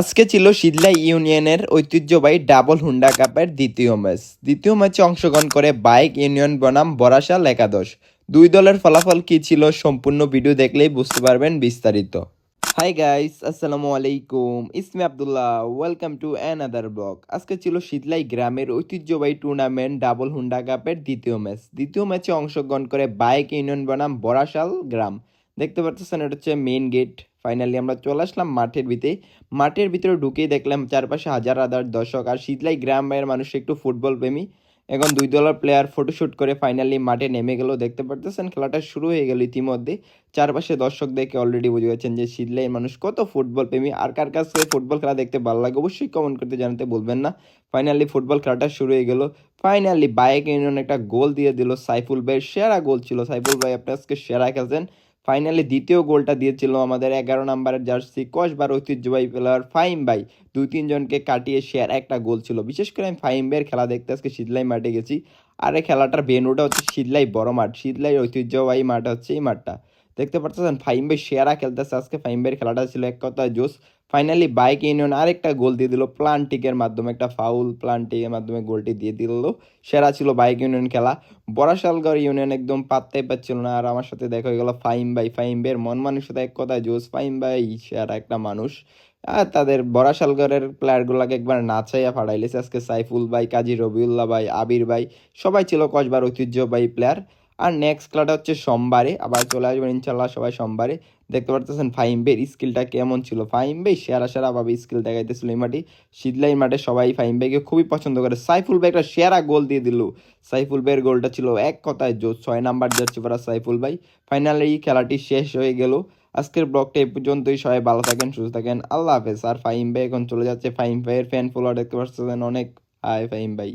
আজকে ছিল সিদলাই ইউনিয়নের ঐতিহ্যবাহী ডাবল হুন্ডা কাপের দ্বিতীয় ম্যাচ। দ্বিতীয় ম্যাচে অংশগ্রহণ করে বাইক ইউনিয়ন বনাম বরাশাল একাদশ। দুই দলের ফলাফল কি ছিল সম্পূর্ণ ভিডিও দেখলেই বুঝতে পারবেন বিস্তারিত। হাই গাইস আসসালামু আলাইকুম। ইসমি Abdullah welcome to another blog আজকে ছিল শীতলাই গ্রামের ঐতিহ্যবাহী টুর্নামেন্ট ডাবল হুন্ডা কাপের দ্বিতীয় ম্যাচ। দ্বিতীয় ম্যাচে অংশগ্রহণ করে বাইক ইউনিয়ন বনাম বরাশাল গ্রাম। দেখতে পাচ্ছেন এটা হচ্ছে মেইন গেট ফাইনালি আমরা চলে আসলাম মাঠের ভিতরে মাঠের ভিতরে ঢুকেই দেখলাম চারপাশে হাজার হাজার দর্শক। আর শীতলাই গ্রামের মানুষ একটু ফুটবল প্রেমী। এখন দুই দলের প্লেয়ার ফটোশুট করে ফাইনালি মাঠে নেমে গেল। দেখতে পারতেছেন, খেলাটা শুরু হয়ে গেল ইতিমধ্যে। চারপাশে দর্শক দেখে অলরেডি বুঝে গেছেন যে শীতলাই মানুষ কত ফুটবল প্রেমী। আর কার কাছে ফুটবল খেলা দেখতে ভালো লাগে অবশ্যই কমেন্ট করতে জানাতে বলবেন না। ফাইনালি ফুটবল খেলাটা শুরু হয়ে গেল। ফাইনালি বাইক ইউনিয়ন একটা গোল দিয়ে দিল সাইফুল ভাইয়ের সেরা গোল ছিল। সাইফুল ভাই আপনি আজকে সেরা খেলছেন। ফাইনালি দ্বিতীয় গোলটা দিয়েছিল আমাদের এগারো নম্বরের জার্সি কসবার ঐতিহ্যবাহী প্লেয়ার ফাইম ভাই। দুই তিনজনকে কাটিয়ে শেয়ার একটা গোল ছিল। বিশেষ করে আমি ফাইম ভাইয়ের খেলা দেখতে আজকে শীতলাই মাঠে গেছি। আর এই খেলাটার ভেনুটা হচ্ছে শীতলাই বড় মাঠ। শীতলাই ঐতিহ্যবাহী মাঠ হচ্ছে এই মাঠটা। দেখতে পাচ্ছেন ফাইম ভাই সেরা খেলতেছে আজকে। ফাইম ভাইয়ের খেলাটা ছিল এক কথা জোস ফাইনালি বাইক ইউনিয়ন আরেকটা গোল দিয়ে দিল প্লান্টিকের মাধ্যমে, একটা ফাউল প্লান্টিকের মাধ্যমে গোলটি দিয়ে দিল। সেরা ছিল বাইক ইউনিয়ন খেলা। বরাশালগড় ইউনিয়ন একদম পাত্তাই পাচ্ছিল না। আর আমার সাথে দেখা হয়ে গেল ফাইম ভাই ফাইম ভাইয়ের মন মানুষের এক কথায় জোস। ফাইম ভাই সেরা একটা মানুষ। আর তাদের বরাশালগড়ের প্লেয়ারগুলোকে একবার নাচাইয়া ফাড়াইলেছে আজকে সাইফুল ভাই, কাজী রবিউল্লাহ ভাই, আবির ভাই, সবাই ছিল কসবার ঐতিহ্যবাহী প্লেয়ার আর নেক্সট খেলাটা হচ্ছে সোমবারে, আবার চলে আসবেন ইনশাল্লাহ সবাই সোমবারে। দেখতে পারতেছেন ফাইমবের স্কিলটা কেমন ছিল? ফাইমবে সেরা সেরা ভাবে স্কিল দেখাইতেছিল এই মাটি শীতলাই মাঠে সবাই ফাইমবেকে খুবই পছন্দ করে। সাইফুল ভাই একটা সেরা গোল দিয়ে দিল। সাইফুল ভাইয়ের গোলটা ছিল এক কথায় জোর, ছয় নাম্বার যাচ্ছে পড়া সাইফুল ভাই। ফাইনালি খেলাটি শেষ হয়ে গেল। আজকের ব্লগটা এই পর্যন্তই। সবাই ভালো থাকেন, সুস্থ থাকেন। আল্লাহ হাফেজ। আর ফাইম ভাই এখন চলে যাচ্ছে ফাইম ভাইয়ের ফ্যান ফলোয়ার দেখতে পাচ্ছেন অনেক। হাই ফাইম ভাই।